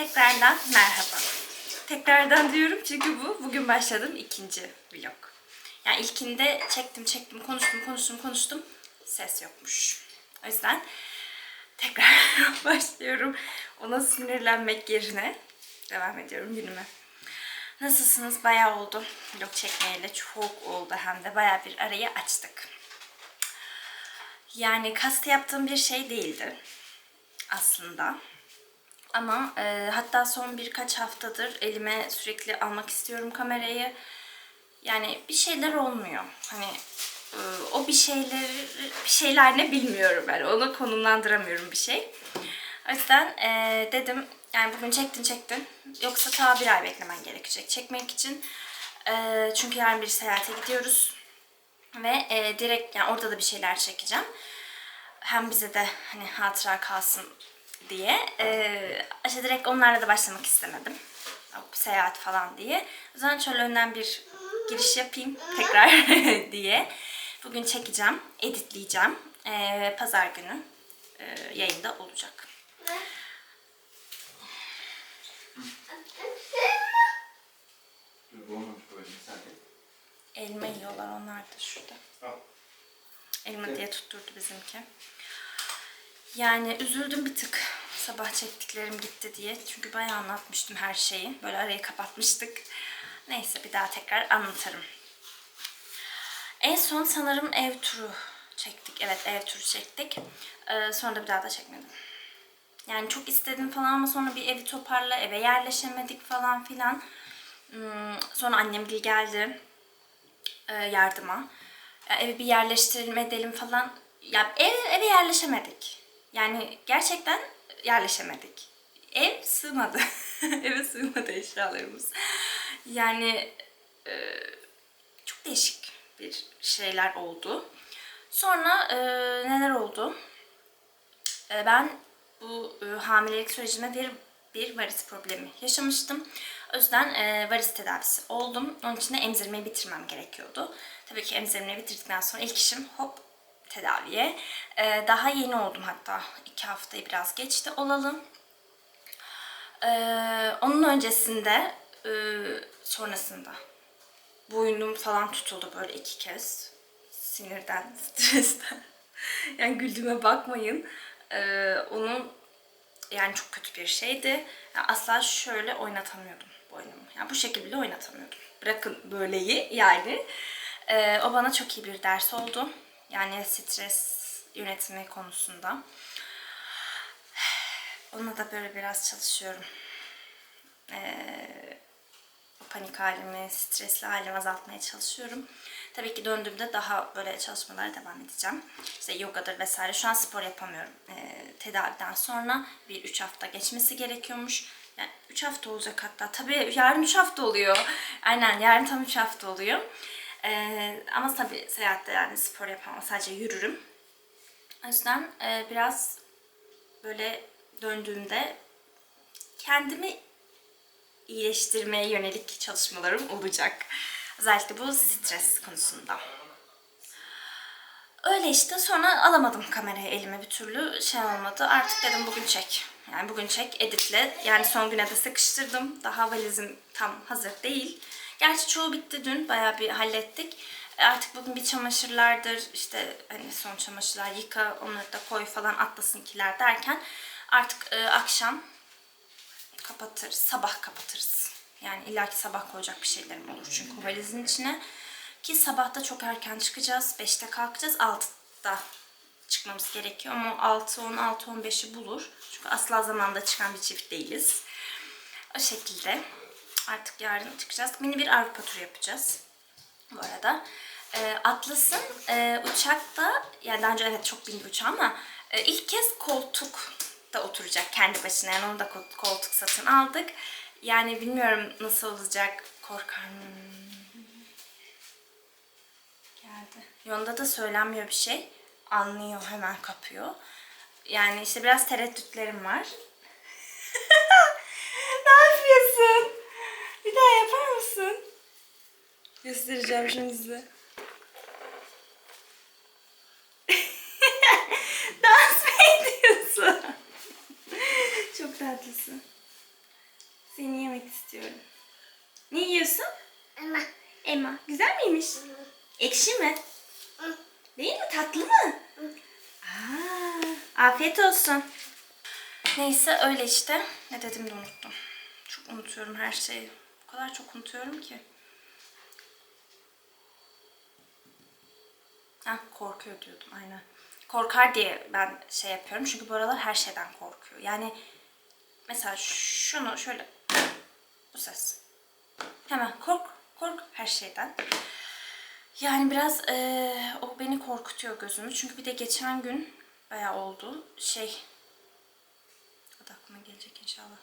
Tekrardan merhaba. Tekrardan diyorum çünkü bu bugün başladığım ikinci vlog. Yani ilkinde çektim çektim konuştum konuştum konuştum ses yokmuş. O yüzden tekrar başlıyorum. Ona sinirlenmek yerine devam ediyorum günüme. Nasılsınız? Bayağı oldu vlog çekmeyeli. Çok oldu hem de bayağı bir arayı açtık. Yani kasta yaptığım bir şey değildi aslında. Ama e, hatta son birkaç haftadır elime sürekli almak istiyorum kamerayı. Yani bir şeyler olmuyor. Hani e, o bir şeyler bir şeyler ne bilmiyorum ben. Onu konumlandıramıyorum bir şey. O yüzden e, dedim yani bugün çektin çektin. Yoksa ta bir ay beklemen gerekecek çekmek için. E, çünkü yarın bir seyahate gidiyoruz. Ve e, direkt yani orada da bir şeyler çekeceğim. Hem bize de hani hatıra kalsın diye. E, işte direkt onlarla da başlamak istemedim. Seyahat falan diye. O zaman şöyle önden bir giriş yapayım tekrar diye. Bugün çekeceğim, editleyeceğim. E, Pazar günü e, yayında olacak. Elma yiyorlar onlar da şurada. Elma diye tutturdu bizimki. Yani üzüldüm bir tık sabah çektiklerim gitti diye. Çünkü bayağı anlatmıştım her şeyi. Böyle arayı kapatmıştık. Neyse bir daha tekrar anlatırım. En son sanırım ev turu çektik. Evet ev turu çektik. Ee, sonra da bir daha da çekmedim. Yani çok istedim falan ama sonra bir evi toparla, eve yerleşemedik falan filan. Hmm, sonra annem bir geldi e, yardıma. Ya evi bir yerleştirelim edelim falan. Ya ev, eve yerleşemedik. Yani gerçekten yerleşemedik. Ev sığmadı. Eve sığmadı eşyalarımız. Yani e, çok değişik bir şeyler oldu. Sonra e, neler oldu? E, ben bu e, hamilelik sürecinde bir bir varis problemi yaşamıştım. O yüzden e, varis tedavisi oldum. Onun için de emzirmeyi bitirmem gerekiyordu. Tabii ki emzirmeyi bitirdikten sonra ilk işim hop tedaviye. E, daha yeni oldum hatta. iki haftayı biraz geçti olalım. E, onun öncesinde e, sonrasında boynum falan tutuldu böyle iki kez. Sinirden, stresten. yani güldüğüme bakmayın. Ee, onu yani çok kötü bir şeydi. Yani asla şöyle oynatamıyordum boynumu. Yani bu şekilde oynatamıyordum. Bırakın böyleyi yani. Ee, o bana çok iyi bir ders oldu. Yani stres yönetimi konusunda. Ona da böyle biraz çalışıyorum. Ee, panik halimi, stresli halimi azaltmaya çalışıyorum. Tabii ki döndüğümde daha böyle çalışmalara devam edeceğim. İşte yogadır vesaire. Şu an spor yapamıyorum. Ee, tedaviden sonra bir 3 hafta geçmesi gerekiyormuş. Yani 3 hafta olacak hatta. Tabii yarın 3 hafta oluyor. Aynen yarın tam 3 hafta oluyor. Ee, ama tabii seyahatte yani spor yapamam. Sadece yürürüm. O yüzden e, biraz böyle döndüğümde kendimi iyileştirmeye yönelik çalışmalarım olacak. Özellikle bu stres konusunda. Öyle işte sonra alamadım kamerayı elime bir türlü şey olmadı. Artık dedim bugün çek. Yani bugün çek, editle. Yani son güne de sıkıştırdım. Daha valizim tam hazır değil. Gerçi çoğu bitti dün. Bayağı bir hallettik. E, Artık bugün bir çamaşırlardır, işte hani son çamaşırlar yıka, onları da koy falan atlasınkiler derken artık e, akşam kapatırız, sabah kapatırız. Yani illaki sabah koyacak bir şeylerim olur çünkü valizin içine. Ki sabahta çok erken çıkacağız. 5'te kalkacağız. 6'da çıkmamız gerekiyor. Ama 6, 10, 6, 15'i bulur. Çünkü asla zamanda çıkan bir çift değiliz. O şekilde. Artık yarın çıkacağız. Mini bir Avrupa turu yapacağız. Bu arada. E, Atlas'ın e, uçakta, yani daha önce evet çok bindik uçağa ama e, ilk kez koltuk da oturacak kendi başına. Yani onu da kol- koltuk satın aldık. Yani bilmiyorum nasıl olacak. Korkarım. Geldi. Yolda da söylenmiyor bir şey. Anlıyor hemen kapıyor. Yani işte biraz tereddütlerim var. ne yapıyorsun? Bir daha yapar mısın? Göstereceğim şimdi size. Dans mı ediyorsun? Çok tatlısın. Seni yemek istiyorum. Ne yiyorsun? Ama. Elma. Güzel miymiş? Ekşi mi? Değil mi? Tatlı mı? Aa, afiyet olsun. Neyse öyle işte. Ne dedim de unuttum. Çok unutuyorum her şeyi. O kadar çok unutuyorum ki. Ha, korkuyor diyordum aynen. Korkar diye ben şey yapıyorum. Çünkü bu aralar her şeyden korkuyor. Yani mesela şunu şöyle bu ses. Hemen kork, kork her şeyden. Yani biraz eee, o beni korkutuyor gözümü. Çünkü bir de geçen gün bayağı oldu. Şey, o da aklıma gelecek inşallah.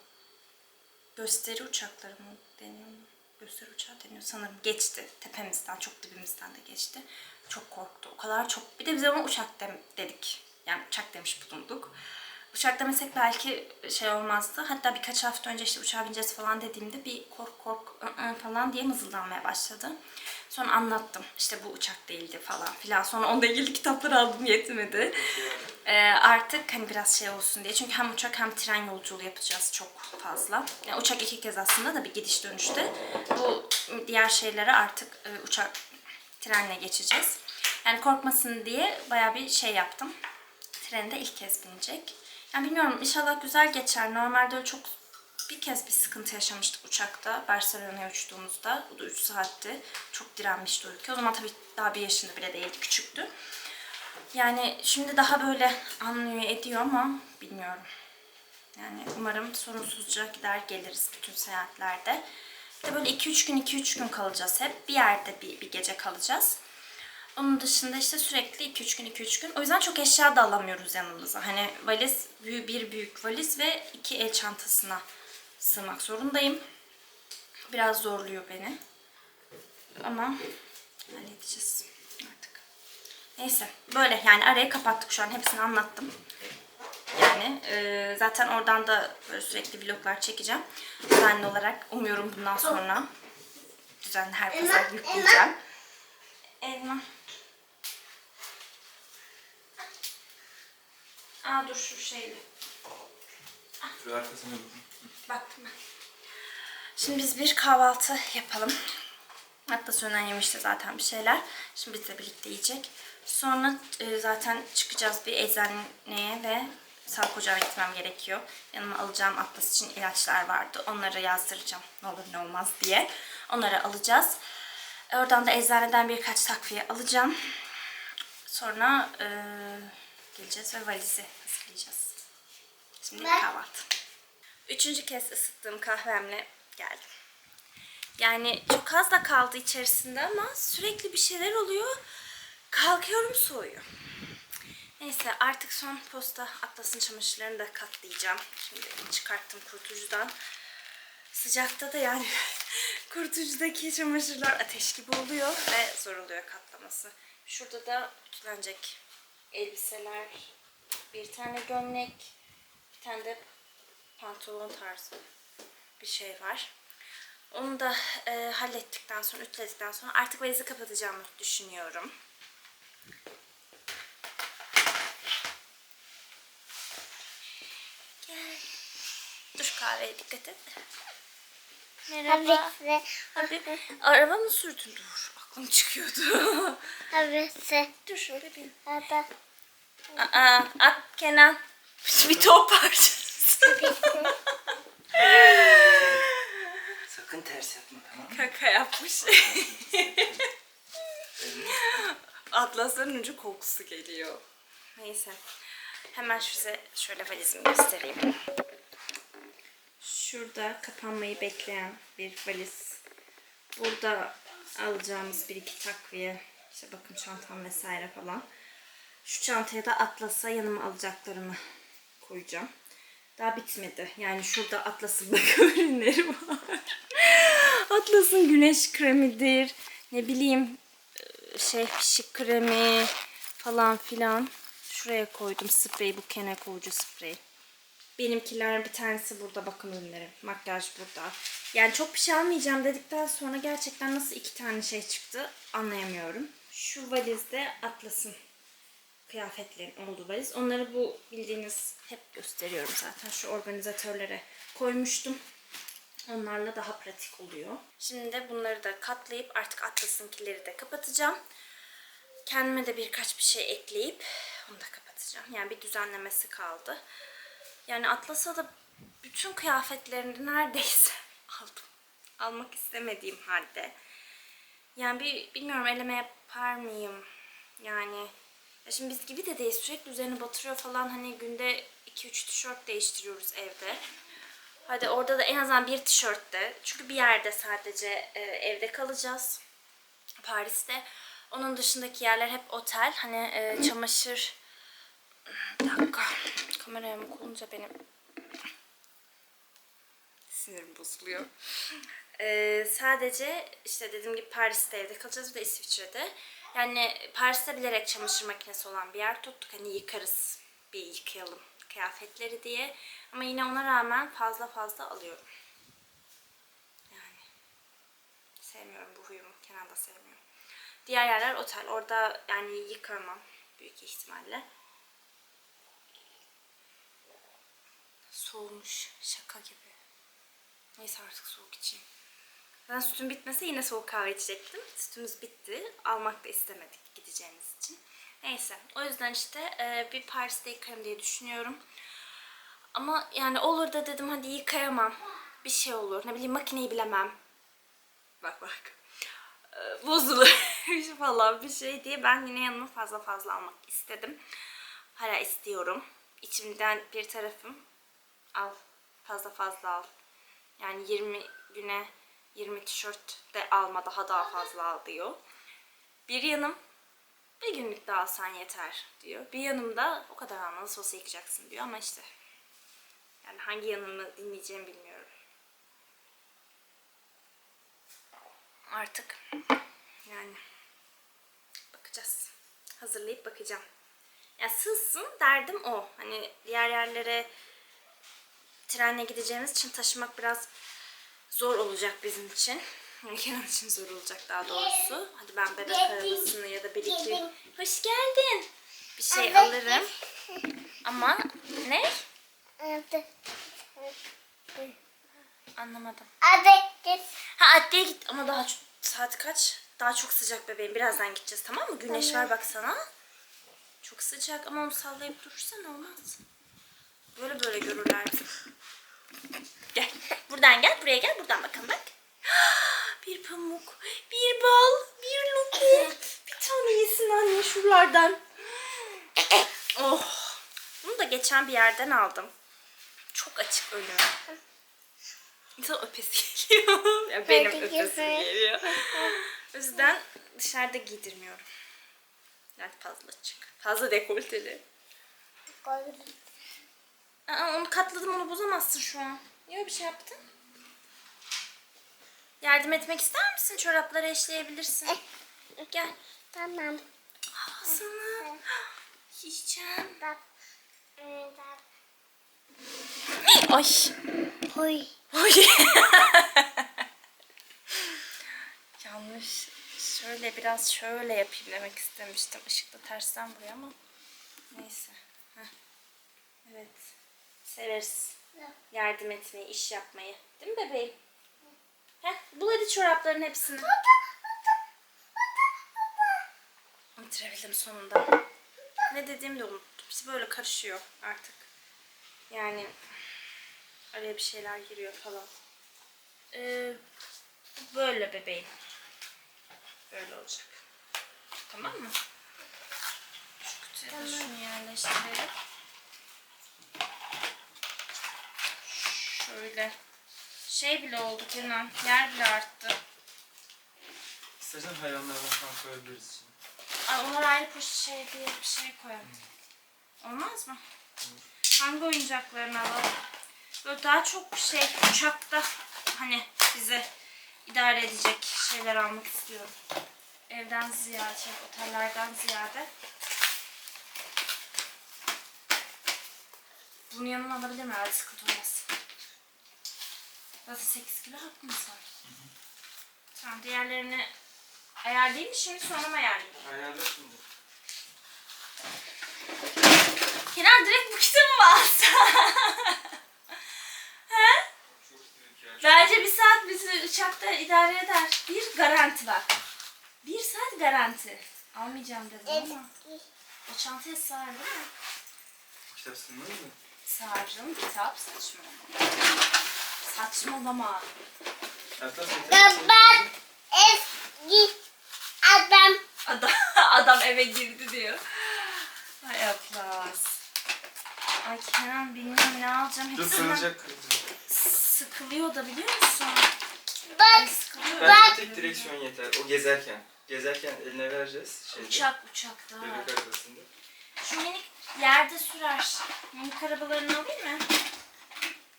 Gösteri uçakları mı deniyor mu? Gösteri uçağı deniyor sanırım. Geçti tepemizden, çok dibimizden de geçti. Çok korktu. O kadar çok. Bir de biz ona uçak dem- dedik. Yani uçak demiş bulunduk. Uçak demesek belki şey olmazdı. Hatta birkaç hafta önce işte uçağa bineceğiz falan dediğimde bir kork kork ı, ı falan diye mızıldanmaya başladı. Sonra anlattım. İşte bu uçak değildi falan filan. Sonra onunla ilgili kitaplar aldım yetmedi. Ee, artık hani biraz şey olsun diye. Çünkü hem uçak hem tren yolculuğu yapacağız çok fazla. Yani uçak iki kez aslında da bir gidiş dönüşte. Bu diğer şeylere artık e, uçak trenle geçeceğiz. Yani korkmasın diye bayağı bir şey yaptım. Trende ilk kez binecek. Yani bilmiyorum inşallah güzel geçer. Normalde çok bir kez bir sıkıntı yaşamıştık uçakta. Barcelona'ya uçtuğumuzda. O da 3 saatti. Çok direnmişti uyku. O zaman tabii daha bir yaşında bile değildi. Küçüktü. Yani şimdi daha böyle anlıyor ediyor ama bilmiyorum. Yani umarım sorunsuzca gider geliriz bütün seyahatlerde. Bir de böyle 2-3 gün 2-3 gün kalacağız hep. Bir yerde bir, bir gece kalacağız. Onun dışında işte sürekli 2-3 gün 2-3 gün. O yüzden çok eşya da alamıyoruz yanımıza. Hani valiz, bir büyük valiz ve iki el çantasına sığmak zorundayım. Biraz zorluyor beni. Ama halledeceğiz artık. Neyse böyle yani arayı kapattık şu an. Hepsini anlattım. Yani e, zaten oradan da böyle sürekli vloglar çekeceğim. Düzenli olarak umuyorum bundan sonra düzenli her pazar yükleyeceğim. Elma. Aa dur şu şeyle. Şu arkasına bakın. Baktım ben. Şimdi biz bir kahvaltı yapalım. Hatta sönen yemişti zaten bir şeyler. Şimdi bizle birlikte yiyecek. Sonra e, zaten çıkacağız bir eczaneye ve sağlık ocağına gitmem gerekiyor. Yanıma alacağım atlas için ilaçlar vardı. Onları yazdıracağım ne olur ne olmaz diye. Onları alacağız. Oradan da eczaneden birkaç takviye alacağım. Sonra e, geleceğiz ve valizi hazırlayacağız. Şimdi kahvaltı. Üçüncü kez ısıttığım kahvemle geldim. Yani çok az da kaldı içerisinde ama sürekli bir şeyler oluyor. Kalkıyorum soğuyor. Neyse artık son posta Atlas'ın çamaşırlarını da katlayacağım. Şimdi çıkarttım kurutucudan. Sıcakta da yani kurutucudaki çamaşırlar ateş gibi oluyor ve zor oluyor katlaması. Şurada da ütülenecek elbiseler, bir tane gömlek, bir tane de pantolon tarzı bir şey var. Onu da e, hallettikten sonra, ütüledikten sonra artık valizi kapatacağımı düşünüyorum. Gel. Dur kahveye dikkat et. Merhaba. Abi, araba mı sürdün? Dur, aklım çıkıyordu. Havası. Dur bebeğim. Baba. Aa, at Kenan. Bir top parçası. Sakın ters yapma tamam mı? Kaka yapmış. Atlasların önce kokusu geliyor. Neyse. Hemen size şöyle valizimi göstereyim. Şurada kapanmayı bekleyen bir valiz. Burada alacağımız bir iki takviye. İşte bakın çantam vesaire falan. Şu çantaya da Atlas'a yanıma alacaklarımı koyacağım. Daha bitmedi. Yani şurada Atlas'ın bakım ürünleri var. Atlas'ın güneş kremidir. Ne bileyim e, şey pişik kremi falan filan. Şuraya koydum spreyi. Bu kene kovucu spreyi. Benimkiler bir tanesi burada bakım ürünleri. Makyaj burada. Yani çok bir şey almayacağım dedikten sonra gerçekten nasıl iki tane şey çıktı anlayamıyorum. Şu valizde Atlas'ın kıyafetlerin olduğu valiz. Onları bu bildiğiniz hep gösteriyorum zaten. Şu organizatörlere koymuştum. Onlarla daha pratik oluyor. Şimdi de bunları da katlayıp artık Atlas'ınkileri de kapatacağım. Kendime de birkaç bir şey ekleyip onu da kapatacağım. Yani bir düzenlemesi kaldı. Yani Atlas'a da bütün kıyafetlerini neredeyse aldım. Almak istemediğim halde. Yani bir bilmiyorum eleme yapar mıyım? Yani ya şimdi biz gibi de değil sürekli üzerine batırıyor falan hani günde 2-3 tişört değiştiriyoruz evde. Hadi orada da en azından bir tişörtte. Çünkü bir yerde sadece e, evde kalacağız. Paris'te. Onun dışındaki yerler hep otel. Hani e, çamaşır... Bir dakika. Kameraya mı konunca benim sinirim bozuluyor. Ee, sadece işte dediğim gibi Paris'te evde kalacağız bir de İsviçre'de. Yani Paris'te bilerek çamaşır makinesi olan bir yer tuttuk. Hani yıkarız bir yıkayalım kıyafetleri diye. Ama yine ona rağmen fazla fazla alıyorum. Yani sevmiyorum bu huyumu. Kenan da sevmiyor. Diğer yerler otel. Orada yani yıkamam büyük ihtimalle. Soğumuş. Şaka gibi. Neyse artık soğuk içeyim. Ben sütüm bitmese yine soğuk kahve içecektim. Sütümüz bitti. Almak da istemedik gideceğimiz için. Neyse. O yüzden işte e, bir Paris'te yıkarım diye düşünüyorum. Ama yani olur da dedim hadi yıkayamam. Bir şey olur. Ne bileyim makineyi bilemem. Bak bak. E, bozulur falan bir şey diye ben yine yanıma fazla fazla almak istedim. Hala istiyorum. İçimden bir tarafım al. Fazla fazla al. Yani 20 güne 20 tişört de alma daha daha fazla al diyor. Bir yanım bir günlük daha alsan yeter diyor. Bir yanım da o kadar alma nasıl olsa yıkacaksın diyor ama işte yani hangi yanımı dinleyeceğimi bilmiyorum. Artık yani bakacağız. Hazırlayıp bakacağım. Ya sığsın derdim o. Hani diğer yerlere trenle gideceğimiz için taşımak biraz zor olacak bizim için. Kenan için zor olacak daha doğrusu. Hadi ben bebek arabasını ya da birlikte... Hoş geldin. Bir şey alırım. Ama ne? Anlamadım. Hadi git. Ha adliye git ama daha çok, saat kaç? Daha çok sıcak bebeğim. Birazdan gideceğiz tamam mı? Güneş var baksana. Çok sıcak ama onu sallayıp durursan olmaz. Böyle böyle görürler. Buradan gel. Buraya gel. Buradan bakalım bak. Bir pamuk, bir bal, bir lokum. Bir tane yesin anne şuralardan. Oh. Bunu da geçen bir yerden aldım. Çok açık önü. İnsan öpesi geliyor. ya benim öpesim geliyor. O yüzden dışarıda giydirmiyorum. Yani fazla açık. Fazla dekolteli. Aa, onu katladım onu bozamazsın şu an. Niye bir şey yaptın? Yardım etmek ister misin? Çorapları eşleyebilirsin. Gel. Tamam. Havasını. Yiyeceğim. Bak. Ay. Huy. Ay. Yanlış. Şöyle biraz şöyle yapayım demek istemiştim. Işık da tersten vuruyor ama. Neyse. Heh. Evet. Severiz. Yardım etmeyi, iş yapmayı. Değil mi bebeğim? Heh, bul hadi çorapların hepsini. Bitirebildim sonunda. Ne dediğimi de unuttum. Hepsi böyle karışıyor artık. Yani araya bir şeyler giriyor falan. Ee, böyle bebeğim. Böyle olacak. Tamam mı? Şu kutuya da şunu yerleştirelim. Şöyle. Şey bile oldu Kenan. Yer bile arttı. İstersen hayvanlardan falan koyabiliriz şimdi. Ay onlar ayrı poşet şey diye bir şey koyalım. Olmaz mı? Hangi oyuncaklarını alalım? Böyle daha çok şey uçakta hani bize idare edecek şeyler almak istiyorum. Evden ziyade, şey, otellerden ziyade. Bunun yanına alabilir miyim? Evet, sıkıntı olmaz. Zaten 8 kilo hakkımız var. Tamam diğerlerini ayarlayayım mı şimdi sonra mı ayarlayayım? Ayarla şimdi. Kenan direkt bu kitabı mı alsa? He? Çok büyük ya. Bence uçakta idare eder. Bir garanti bak. Bir saat garanti. Almayacağım dedim ama. O çantaya sığar değil mi? Kitap sığmaz mı? Sığarım kitap saçmalama. Saçmalama. Kapat eski adam. Adam, adam eve girdi diyor. Hay Atlas. Ay Kenan bilmiyorum ne alacağım. Dur Hepsinden kırılacak. sıkılıyor da biliyor musun? Bak sıkılıyor. Bence tek direksiyon yeter. O gezerken. Gezerken eline vereceğiz. Şeyde, Uçak uçakta. Bebek arabasında. Şu minik yerde sürer. Minik arabalarını alayım mı?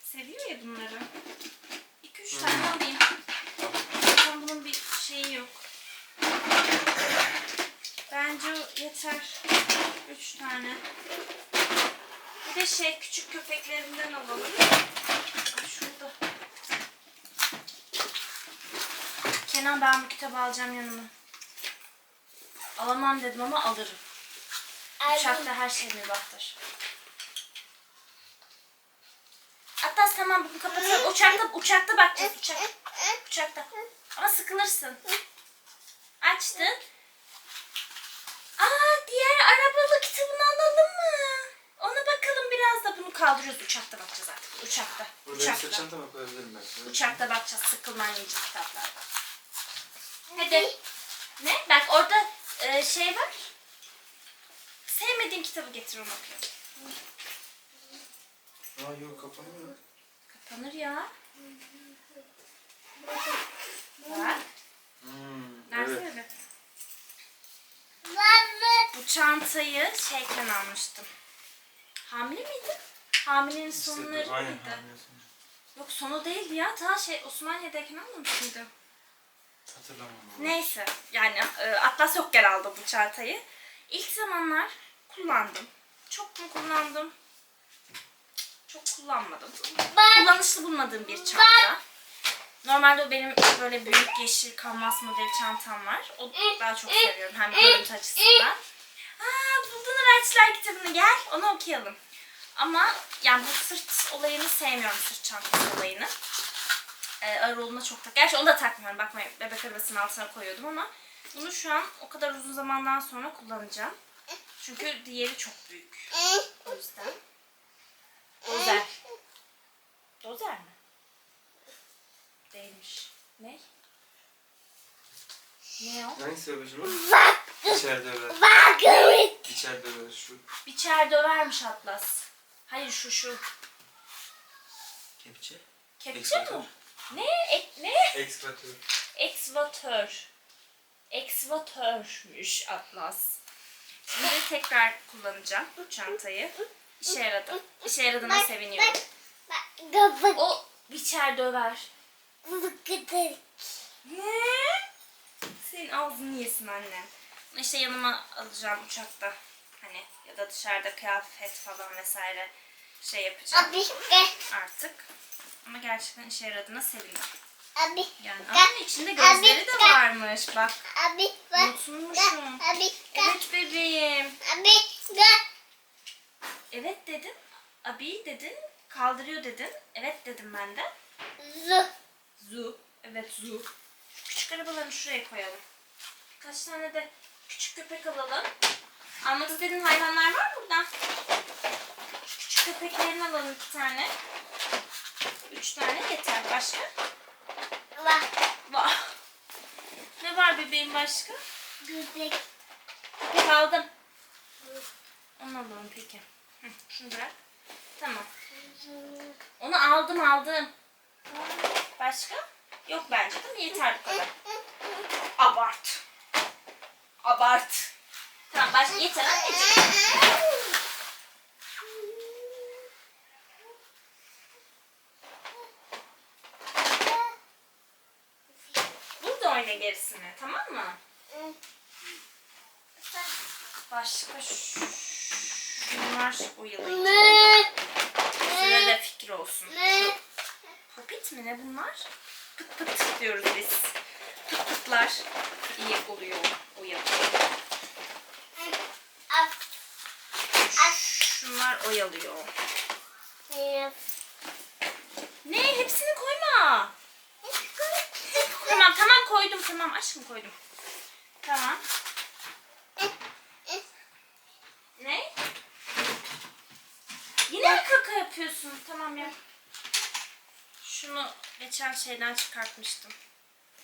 Seviyor ya bunları. 2-3 tane alayım. Zaten bunun bir şeyi yok. Bence yeter. 3 tane. Bir de şey küçük köpeklerinden alalım. Şurada. Kenan ben bu kitabı alacağım yanıma. Alamam dedim ama alırım. Uçakta her şey mübahtır. Tamam bunu kapatalım. Uçakta, uçakta bakacağız. Uçak, uçakta. Ama sıkılırsın. Açtın. Aa diğer arabalı kitabını alalım mı? Ona bakalım biraz da bunu kaldırıyoruz. Uçakta bakacağız artık. Uçakta. Burada bir Uçakta. sırt çantama koyabilirim belki. Uçakta bakacağız. Sıkılmayınca kitaplarda. Hadi. Ne? Bak orada e, şey var. Sevmediğin kitabı getir onu okuyalım. Aa yok kapanmıyor. Kapanır ya. Bak. Hmm, Versene evet. bir. Baba. Bu çantayı şeyken almıştım. Hamile miydi? Hamilenin sonları aynen mıydı? anlıyorsun. Yok sonu değildi ya. Ta şey Osmaniye'deyken almamış mıydım? Hatırlamam. Neyse yani e, Atlas yokken aldım bu çantayı. İlk zamanlar kullandım. Çok mu kullandım? Çok kullanmadım. Bak. Kullanışlı bulmadığım bir çanta. Normalde o benim böyle büyük yeşil kanvas modeli çantam var. O daha çok seviyorum hem görüntü açısından. Aa buldun araçlar kitabını gel onu okuyalım. Ama yani bu sırt olayını sevmiyorum sırt çantası olayını. Ee, ağır olduğunda çok tak. Gerçi onu da takmıyorum bakmayın bebek arabasının altına koyuyordum ama bunu şu an o kadar uzun zamandan sonra kullanacağım. Çünkü diğeri çok büyük. O yüzden. Dozer. Dozer mi? Değilmiş. Ne? Ne o? Hangisi babacığım? o? Bak. İçeride över. Bak. İçeride över şu. Biçer dövermiş Atlas. Hayır şu şu. Kepçe. Kepçe Ekskvatör. mi? Ne? Ek, ne? Ekskvatör. Eksvatör. Eksvatörmüş Atlas. Şimdi tekrar kullanacağım bu çantayı. İşe yaradı. İşe yaradığına seviniyorum. Bak. Bak. O biçer döver. Bak. Ne? Senin ağzını yesin annem. İşte yanıma alacağım uçakta. Hani ya da dışarıda kıyafet falan vesaire şey yapacağım Abi. Artık. Ama gerçekten işe yaradığına sevindim. Abi. Yani ama içinde gözleri de varmış. Bak Abi. Bak. unutmuşum. Abi. Evet bebeğim. Abi. Gel. Evet dedim. Abi dedin. Kaldırıyor dedin. Evet dedim ben de. Zu. Zu. Evet zu. Küçük arabalarını şuraya koyalım. Kaç tane de küçük köpek alalım. Almak istediğin hayvanlar var mı burada? Küçük köpeklerini alalım iki tane. Üç tane yeter. Başka? Bak. Var. Ne var bebeğim başka? Göbek. Köpek aldım. Onu alalım peki. Hı, şunu bırak. Tamam. Onu aldım aldım. Başka? Yok bence değil mi? Yeter bu kadar. Abart. Abart. Tamam başka yeter anneciğim. Burada oyna gerisini tamam mı? Başka şu- şunlar oyalayıcı. Size de fikir olsun. Popit mi ne bunlar? Pıt pıt diyoruz biz. Pıt pıtlar iyi oluyor oyalıyor. Af. Şunlar oyalıyor. Ne? Ne hepsini koyma. Tamam tamam koydum tamam aşkım koydum. Tamam. Ne? Yine mi kaka yapıyorsun? Tamam ya. Şunu geçen şeyden çıkartmıştım.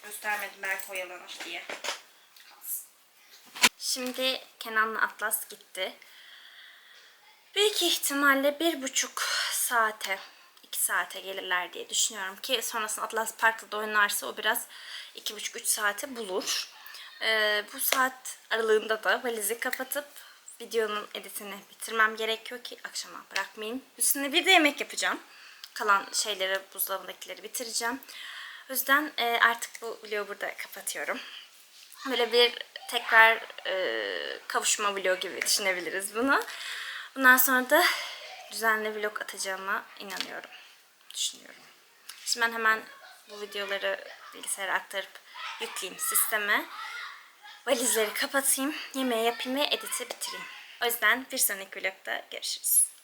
Göstermedim belki oyalanır diye. Şimdi Kenan'la Atlas gitti. Büyük ihtimalle bir buçuk saate, iki saate gelirler diye düşünüyorum ki sonrasında Atlas Park'ta da oynarsa o biraz iki buçuk üç saate bulur. Ee, bu saat aralığında da valizi kapatıp videonun editini bitirmem gerekiyor ki akşama bırakmayayım. Üstüne bir de yemek yapacağım. Kalan şeyleri, buzdolabındakileri bitireceğim. O yüzden e, artık bu vlogu burada kapatıyorum. Böyle bir tekrar e, kavuşma vlogu gibi düşünebiliriz bunu. Bundan sonra da düzenli vlog atacağıma inanıyorum. Düşünüyorum. Şimdi ben hemen bu videoları bilgisayara aktarıp yükleyeyim sisteme. Valizleri kapatayım, yemeği yapayım ve editi bitireyim. O yüzden bir sonraki vlogda görüşürüz.